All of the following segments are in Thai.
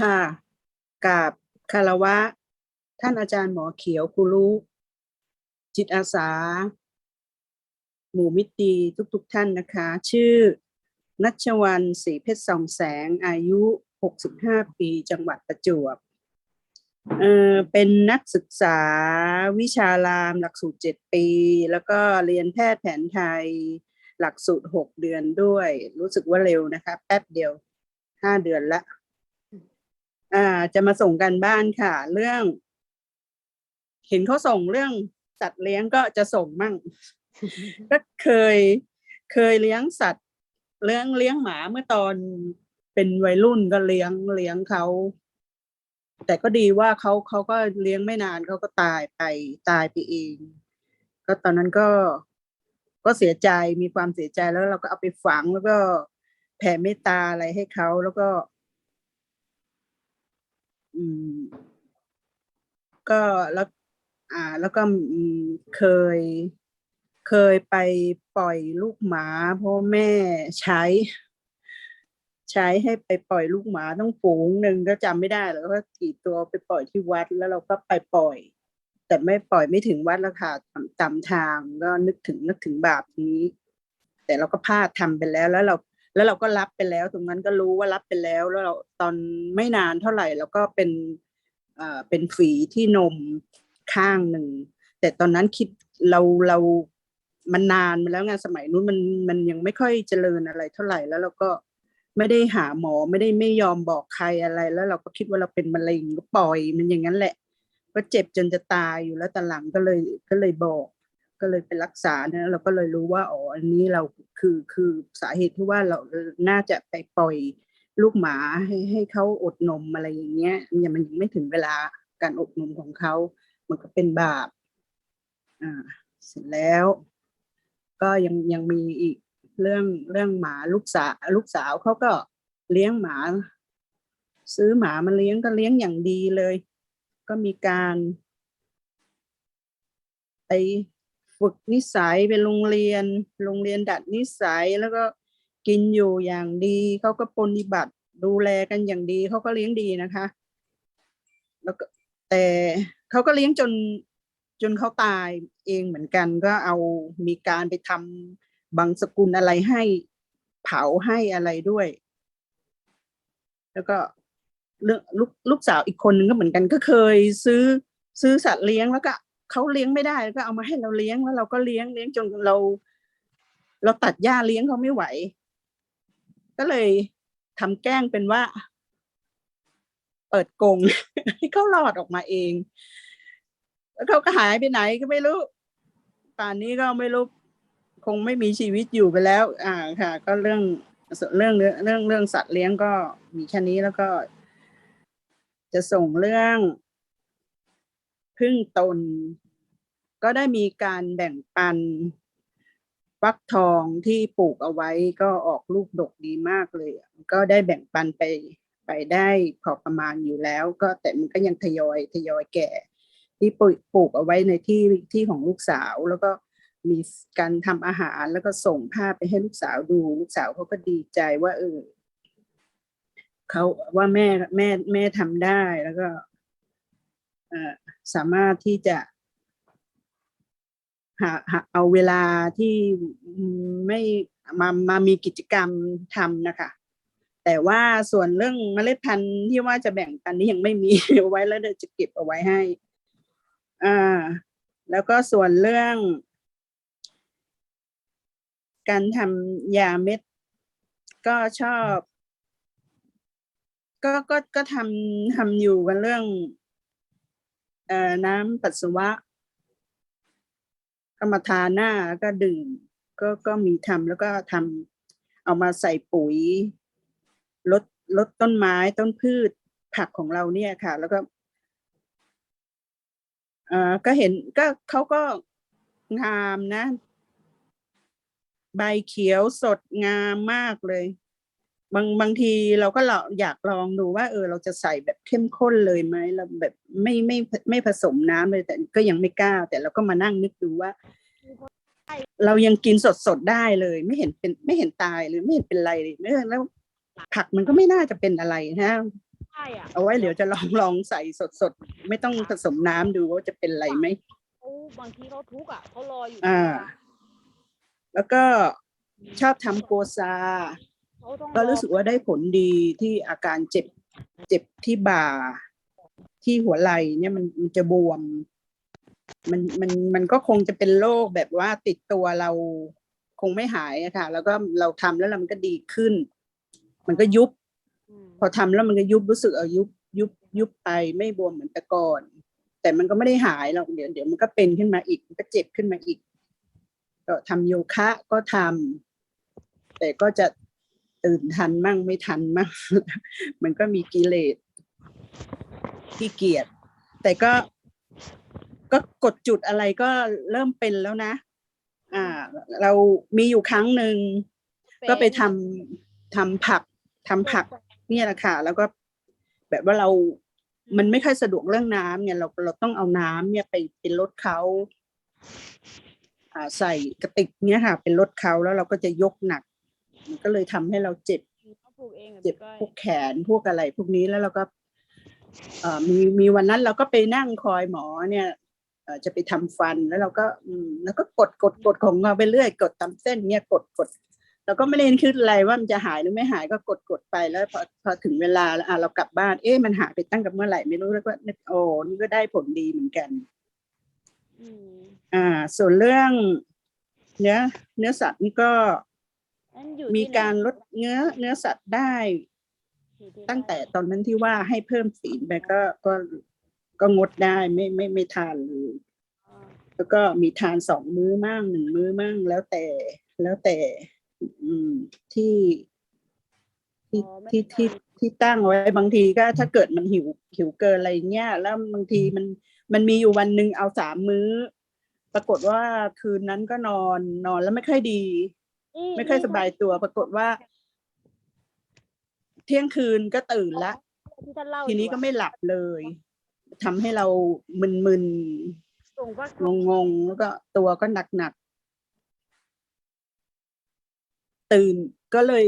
ค่ะกับคารวะ ท่านอาจารย์หมอเขียวครูรู้จิตอาสา หมู่มิตรีทุกๆทท่านนะคะ ชื่อ นัชวันศรีเพชรส่องแสงอายุ 65 ปีจังหวัดประจวบเออเป็นนักศึกษาวิชารามหลักสูตร 7 ปี แล้วก็เรียนแพทย์แผนไทยหลักสูตร 6 เดือนด้วย รู้สึกว่าเร็วนะคะ แป๊บเดียว 5 เดือนละ อ่าจะมาส่งกันบ้านค่ะ เรื่อง เห็นเขาส่งเรื่องสัตว์เลี้ยงก็จะส่งมั่ง ก็เคยเคยเลี้ยงสัตว์ เลี้ยงเลี้ยงหมาเมื่อตอนเป็นวัยรุ่นก็เลี้ยงเลี้ยงเขาแต่ก็ดีว่าเขาเขาก็เลี้ยงไม่นานเขาก็ตายไปตายไปเอง ก็ตอนนั้นก็ก็เสียใจมีความเสียใจแล้วเราก็เอาไปฝังแล้วก็แผ่เมตตาอะไรให้เขาแล้วก็ อืม ก็แล้วอ่า แล้วก็อืมเคย เคยไปปล่อยลูกหมาเพราะแม่ใช้ ใช้ให้ไปปล่อยลูกหมาต้องฝูงหนึ่งก็จำไม่ได้แล้วก็กี่ตัวไปปล่อยที่วัดแล้วเราก็ไปปล่อย แต่ไม่ปล่อยไม่ถึงวัดแล้วค่ะจำทางก็นึกถึงนึกถึงบาปนี้ แต่เราก็พลาดทำไปแล้วแล้วเรา แล้วเราก็รับไปแล้ว ตรงนั้นก็รู้ว่ารับไปแล้ว แล้วเราตอนไม่นานเท่าไหร่เราก็เป็นเอ่อเป็นฝีที่นมข้างหนึ่ง แต่ตอนนั้นคิดเราเรามันนานมาแล้วไงสมัยนู้นมันมันยังไม่ค่อยเจริญอะไรเท่าไหร่แล้วเราก็ไม่ได้หาหมอไม่ได้ไม่ยอมบอกใครอะไร แล้วเราก็คิดว่าเราเป็นมะเร็งก็ปล่อยมันอย่างนั้นแหละ ก็เจ็บจนจะตายอยู่แล้วแต่หลังก็เลยก็เลยบอก ก็เลยไปรักษาเนี่ยเราก็เลยรู้ว่าอ๋ออันนี้เราคือคือสาเหตุที่ว่าเราน่าจะไปปล่อยลูกหมาให้ให้เขาอดนมอะไรอย่างเงี้ยยังมันยังไม่ถึงเวลาการอดนมของเขา มันก็เป็นบาปอ่าเสร็จแล้ว ก็ยังยังมีอีกเรื่องเรื่องหมาลูกสาวลูกสาวเขาก็เลี้ยงหมา ซื้อหมามาเลี้ยงก็เลี้ยงอย่างดีเลย ก็มีการไป ฝึกนิสัยไปโรงเรียน โรงเรียนดัดนิสัยแล้วก็กินอยู่อย่างดีเขาก็ปฏิบัติดูแลกันอย่างดีเขาก็เลี้ยงดีนะคะ แล้วก็แต่เขาก็เลี้ยงจนจนเขาตายเองเหมือนกันก็เอามีการไปทำบางสกุลอะไรให้เผาให้อะไรด้วย แล้วก็เรื่องลูกลูกสาวอีกคนนึงก็เหมือนกันก็เคยซื้อซื้อสัตว์เลี้ยงแล้วก็ เขาเลี้ยงไม่ได้ก็เอามาให้เราเลี้ยงแล้วเราก็เลี้ยงเลี้ยงจนเรา เราตัดหญ้าเลี้ยงเขาไม่ไหว ก็เลยทำแกล้งเป็นว่า เปิดกรงให้เขารอดออกมาเอง แล้วเขาก็หายไปไหนก็ไม่รู้ป่านนี้ก็ไม่รู้คงไม่มีชีวิตอยู่ไปแล้ว อ่าค่ะ ก็เรื่องเรื่องเรื่องเรื่องสัตว์เลี้ยงก็มีแค่นี้แล้วก็ จะส่งเรื่อง พึ่งตน ก็ได้มีการแบ่งปันฟักทองที่ปลูกเอาไว้ก็ออกลูกดกดีมากเลย ก็ได้แบ่งปันไปไปได้พอประมาณอยู่แล้ว ก็แต่มันก็ยังทยอยทยอยแก่ ที่ปลูกปลูกเอาไว้ในที่ที่ของลูกสาวแล้วก็มีการทำอาหารแล้วก็ส่งภาพไปให้ลูกสาวดู ลูกสาวเขาก็ดีใจว่าเออเขาว่าแม่แม่แม่ทำได้แล้วก็ สามารถที่จะหาหาเอาเวลาที่ไม่มามามีกิจกรรมทำนะคะ แต่ว่าส่วนเรื่องเมล็ดพันธุ์ที่ว่าจะแบ่งปันนี้ยังไม่มีเอาไว้แล้วเดี๋ยวจะเก็บเอาไว้ให้อ่าแล้วก็ส่วนเรื่อง การทำยาเม็ด ก็ชอบ ก็ก็ก็ทำทำอยู่กันเรื่อง น้ำปัสสาวะก็มาทาหน้าก็ดื่มก็ก็มีทำแล้วก็ทำเอามาใส่ปุ๋ยลดลดต้นไม้ต้นพืชผักของเราเนี่ยค่ะ แล้วก็เออก็เห็นก็เขาก็งามนะ ใบเขียวสดงามมากเลย บางบางทีเราก็เราอยากลองดูว่า เออ เราจะใส่แบบเข้มข้นเลยไหมเราแบบไม่ไม่ไม่ผสมน้ำเลยแต่ก็ยังไม่กล้า แต่เราก็มานั่งนึกดูว่า เรายังกินสดสดได้เลย ไม่เห็นเป็นไม่เห็นตายหรือไม่เห็นเป็นไรเลยไม่แล้วผักมันก็ไม่น่าจะเป็นอะไรนะได้อะเอาไว้เดี๋ยวจะลองลองใส่สดๆไม่ต้องผสมน้ำดูว่าจะเป็นไรไหมเขาบางทีเขาทุกข์อะเขารออยู่อ่า แล้วก็ชอบทำโกซาเขาต้อง ก็รู้สึกว่าได้ผลดีที่อาการเจ็บเจ็บที่บ่า ที่หัวไหล่เนี่ยมันมันจะบวม มันมันมันก็คงจะเป็นโรคแบบว่าติดตัวเราคงไม่หายอะค่ะ แล้วก็เราทำแล้วมันก็ดีขึ้น มันก็ยุบ พอทำแล้วมันก็ยุบรู้สึกเอายุบยุบยุบไปไม่บวมเหมือนแต่ก่อน แต่มันก็ไม่ได้หายหรอกเดี๋ยวเดี๋ยวมันก็เป็นขึ้นมาอีกมันก็เจ็บขึ้นมาอีก ก็ทำโยคะก็ทำแต่ก็จะ ตื่นทันมั่งไม่ทันมั่ง มันก็มีกิเลสขี้เกียจแต่ก็ก็กดจุดอะไรก็เริ่มเป็นแล้วนะ อ่า เรามีอยู่ครั้งหนึ่งก็ไปทำทำผักทำผักเนี่ยแหละค่ะ แล้วก็แบบว่าเรามันไม่ค่อยสะดวกเรื่องน้ำเนี่ย เราเราต้องเอาน้ำเนี่ยไปเป็นรถเขาอ่าใส่กระติกเนี่ยค่ะ เป็นรถเขาแล้วเราก็จะยกหนัก มันก็เลยทำให้เราเจ็บเขาปลูกเองหรอเจ็บพี่ก้อยพวกแขนพวกอะไร พวกนี้แล้วเราก็เอ่อมีมีวันนั้นเราก็ไปนั่งคอยหมอเนี่ยเอ่อจะไปทำฟันแล้วเราก็อืมแล้วก็กดกดกดของเราไปเรื่อย กดตามเส้นเนี่ยกดกดเราก็ไม่ได้คิดอะไรว่ามันจะหายหรือไม่หายก็กดกดไปแล้วพอพอถึงเวลาแล้วอะเรากลับบ้านเอ๊ะมันหายไปตั้งกับเมื่อไหร่ไม่รู้แล้วก็นึกโอ้นี่ก็ได้ผลดีเหมือนกันอืมอ่า ส่วนเรื่องเนื้อเนื้อสัตว์นี่ก็นั่นอยู่ มีที่ไหนการลดเนื้อเนื้อสัตว์ได้อยู่ที่ตั้งแต่บ้านตอนนั้นที่ว่าให้เพิ่มศีลไปก็ก็ก็งดได้ไม่ไม่ไม่ทานเลยอ่าแล้วก็มีทานสองมื้อมั่งหนึ่งมื้อมั่งแล้วแต่แล้วแต่ อืมที่ที่อ๋อไม่ที่ได้ที่ที่ตั้งไว้บางทีก็ถ้าเกิดมันหิวหิวเกินอะไรเงี้ยแล้วบางทีมันมันมีอยู่วันหนึ่งเอาสามมื้อ ปรากฏว่าคืนนั้นก็นอนนอนแล้วไม่ค่อยดีนี่ ไม่ค่อยนี่สบายตัวปรากฏว่า เที่ยงคืนก็ตื่นละ ที่ท่านเล่าทีนี้อยู่ก็อะไม่หลับเลยทำให้เรามึนส่งว่าๆงงๆแล้วก็ตัวก็หนักๆตื่นก็เลย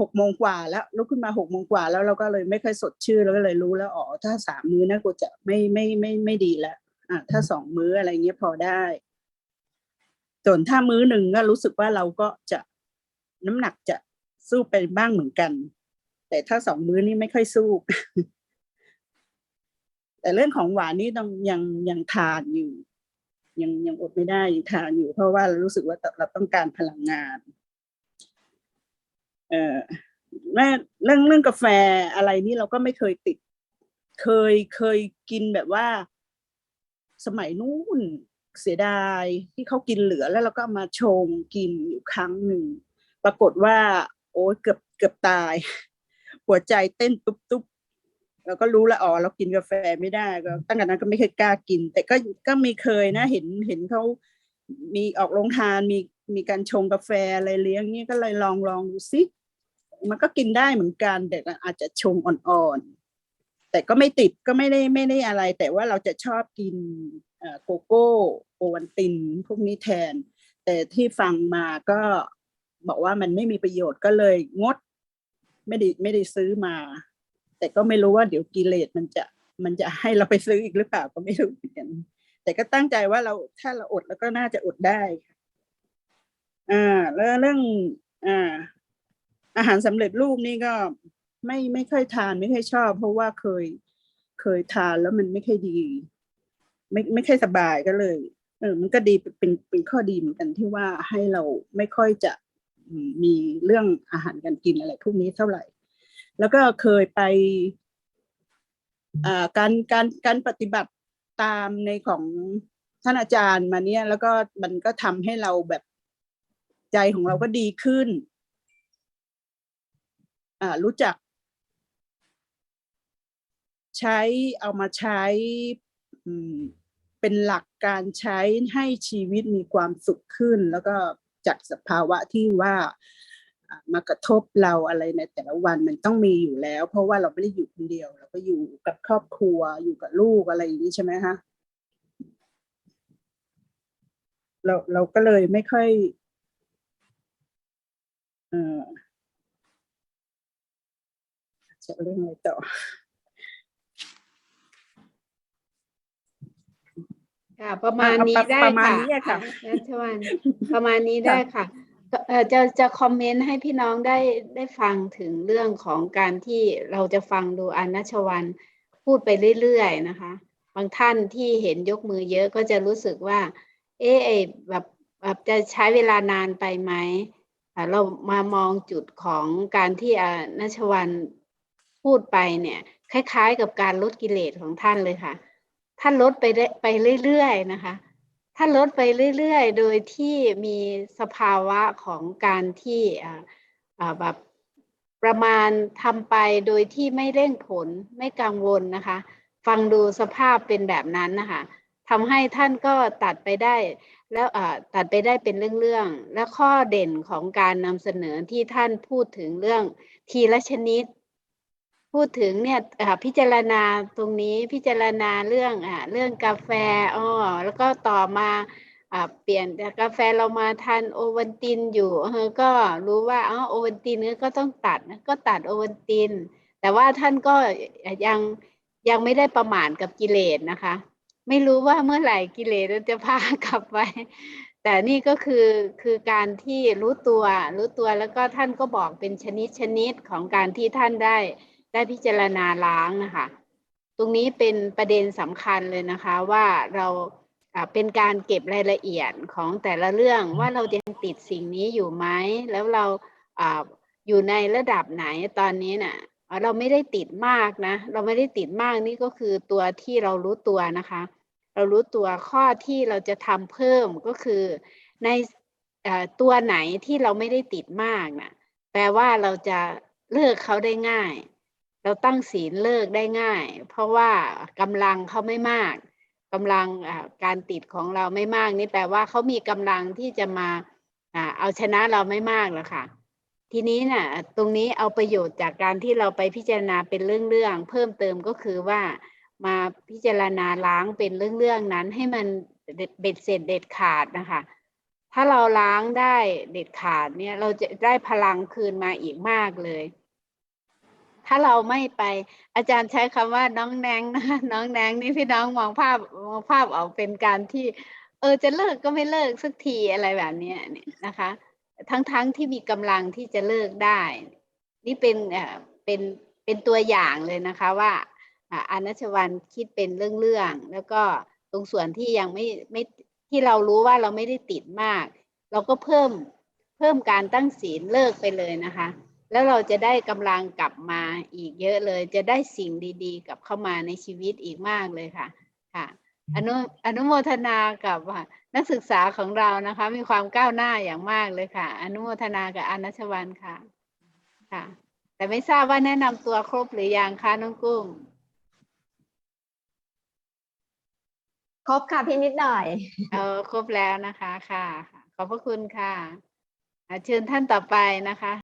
หกโมงกว่าแล้วลุกขึ้นมาหกโมงกว่า แล้วเราก็เลยไม่ค่อยสดชื่นแล้วก็เลยรู้แล้วอ๋อถ้าสามมื้อนะกูจะไม่ไม่ไม่ไม่ดีแล้วอะถ้าสองมื้ออะไรเงี้ยพอได้ ส่วนถ้ามื้อหนึ่งก็รู้สึกว่าเราก็จะน้ำหนักจะสู้ไปบ้างเหมือนกัน แต่ถ้าสองมื้อนี่ไม่ค่อยสู้ แต่เรื่องของหวานนี่ต้องยังยังทานอยู่ ยังยังอดไม่ได้ยังทานอยู่ เพราะว่าเรารู้สึกว่าเราต้องการพลังงาน เออแม่เรื่องเรื่องกาแฟอะไรนี่เราก็ไม่เคยติด เคยเคยกินแบบว่า สมัยนู้น เสียดายที่เขากินเหลือแล้วเราก็มาชงกินอยู่ครั้งหนึ่ง ปรากฏว่า โอ้ยเกือบเกือบตาย หัวใจเต้นตุบตุบเราก็รู้แล้วอ๋อเรากินกาแฟไม่ได้ก็ตั้งแต่นั้นก็ไม่เคยกล้ากิน แต่ก็ก็มีเคยนะเห็นเห็นเขามีออกโรงทานมีมีการชงกาแฟอะไรเลี้ยงนี่ก็เลยลองลองดูซิมันก็กินได้เหมือนกันแต่ก็อาจจะชงอ่อนๆแต่ก็ไม่ติดก็ไม่ได้ไม่ได้อะไร แต่ว่าเราจะชอบกิน โกโก้โอวันตินพวกนี้แทน แต่ที่ฟังมาก็บอกว่ามันไม่มีประโยชน์ก็เลยงด ไม่ได้ไม่ได้ซื้อมา แต่ก็ไม่รู้ว่าเดี๋ยวกิเลสมันจะมันจะให้เราไปซื้ออีกหรือเปล่าก็ไม่รู้เหมือนกันแต่ก็ตั้งใจว่าเราถ้าเราอดแล้วก็น่าจะอดได้ค่ะอ่าแล้วเรื่องอ่าอาหารสำเร็จรูปนี่ก็ไม่ไม่ค่อยทานไม่ค่อยชอบ เพราะว่าเคยเคยทานแล้วมันไม่ค่อยดี ไม่ไม่ค่อยสบายก็เลยเออมันก็ดีเป็นเป็นข้อดีเหมือนกันที่ว่าให้เราไม่ค่อยจะมีเรื่องอาหารการกินอะไรพวกนี้เท่าไหร่ แล้วก็เคยไปอ่าการการการปฏิบัติตามในของท่านอาจารย์มาเนี่ย แล้วก็มันก็ทำให้เราแบบใจของเราก็ดีขึ้นอ่ารู้จัก ใช้เอามาใช้อืม เป็นหลักการใช้ให้ชีวิตมีความสุขขึ้น แล้วก็จากสภาวะที่ว่ามากระทบเราอะไรในแต่ละวันมันต้องมีอยู่แล้ว เพราะว่าเราไม่ได้อยู่คนเดียว เราก็อยู่กับครอบครัวอยู่กับลูกอะไรอย่างนี้ใช่ไหมฮะเราเราก็เลยไม่ค่อยเออจะเรื่องอะไรต่อ ค่ะประมาณเอานี้ประได้ประมาณค่ะนี้ค่ะนัชวันประมาณนี้ได้ค่ะก็เอ่อจะจะคอมเมนต์ให้พี่น้องได้ได้ฟังถึงเรื่องของการที่เราจะฟังดูอานัชวันพูดไปเรื่อยๆนะคะ บางท่านที่เห็นยกมือเยอะก็จะรู้สึกว่า เอ๊ะไอ้แบบแบบจะใช้เวลานานไปไหมอ่าเรามามองจุดของการที่อานัชวันพูดไปเนี่ย คล้าย ๆ กับการลดกิเลสของท่านเลยค่ะ ท่านลดไปได้ไปเรื่อยๆนะคะท่านลดไปเรื่อยๆ โดยที่มีสภาวะของการที่แบบประมาณทำไปโดยที่ไม่เร่งผลไม่กังวลนะคะ ฟังดูสภาพเป็นแบบนั้นนะคะทำให้ท่านก็ตัดไปได้แล้วตัดไปได้เป็นเรื่องๆ และข้อเด่นของการนำเสนอที่ท่านพูดถึงเรื่องทีละชนิด พูดถึงเนี่ยพิจารณาตรงนี้พิจารณาเรื่องอ่าเรื่องกาแฟอ้อแล้วก็ต่อมาอ่าเปลี่ยนจากกาแฟเรามาทานโอวัลตินอยู่เออก็รู้ว่าอ๋อโอวัลตินก็ต้องตัดก็ตัดโอวัลติน แต่ว่าท่านก็ยังยังไม่ได้ประมาทกับกิเลสนะคะ ไม่รู้ว่าเมื่อไหร่กิเลสจะพากลับไปแต่นี่ก็คือคือการที่รู้ตัวรู้ตัวแล้วก็ท่านก็บอกเป็นชนิดชนิดของการที่ท่านได้ ได้พิจารณาล้างนะคะ ตรงนี้เป็นประเด็นสำคัญเลยนะคะว่าเราเป็นการเก็บรายละเอียดของแต่ละเรื่องว่าเรายังติดสิ่งนี้อยู่ไหมแล้วเราอยู่ในระดับไหนตอนนี้น่ะอ่าเราไม่ได้ติดมากนะ เราไม่ได้ติดมากนี่ก็คือตัวที่เรารู้ตัวนะคะ เรารู้ตัวข้อที่เราจะทำเพิ่มก็คือในอตัวไหนที่เราไม่ได้ติดมากนะแปลว่าเราจะเลิกเขาได้ง่าย เราตั้งศีลเลิกได้ง่าย เพราะว่ากำลังเขาไม่มากกำลังการติดของเราไม่มากนี่แปลว่าเขามีกำลังที่จะมาเอาชนะเราไม่มากหรอกค่ะ ทีนี้น่ะตรงนี้เอาประโยชน์จากการที่เราไปพิจารณาเป็นเรื่องๆเพิ่มเติมก็คือว่ามาพิจารณาล้างเป็นเรื่องๆนั้นให้มันเบ็ดเสร็จเด็ดขาดนะคะ ถ้าเราล้างได้เด็ดขาดเนี่ยเราจะได้พลังคืนมาอีกมากเลย ถ้าเราไม่ไป อาจารย์ใช้คำว่าน้องแนงนะน้องแนงนี่พี่น้องมองภาพมองภาพออกเป็นการที่ เออจะเลิกก็ไม่เลิกสักทีอะไรแบบนี้นะคะ ทั้งๆที่มีกำลังที่จะเลิกได้ นี่เป็นเออเป็นเป็นตัวอย่างเลยนะคะว่าอ่าอานัชวันคิดเป็นเรื่องๆแล้วก็ตรงส่วนที่ยังไม่ไม่ที่เรารู้ว่าเราไม่ได้ติดมาก เราก็เพิ่มเพิ่มการตั้งศีลเลิกไปเลยนะคะ แล้วเราจะได้กำลังกลับมาอีกเยอะเลย จะได้สิ่งดีๆ กลับเข้ามาในชีวิตอีกมากเลยค่ะ ค่ะ อนุอนุโมทนากับนักศึกษาของเรานะคะ มีความก้าวหน้าอย่างมากเลยค่ะ อนุโมทนากับอานัชวันค่ะ ค่ะ แต่ไม่ทราบว่าแนะนำตัวครบหรือยังคะน้องกุ้ง ครบค่ะพี่นิดหน่อย เออครบแล้วนะคะค่ะค่ะขอบพระคุณค่ะอ่าเชิญท่านต่อไปนะคะ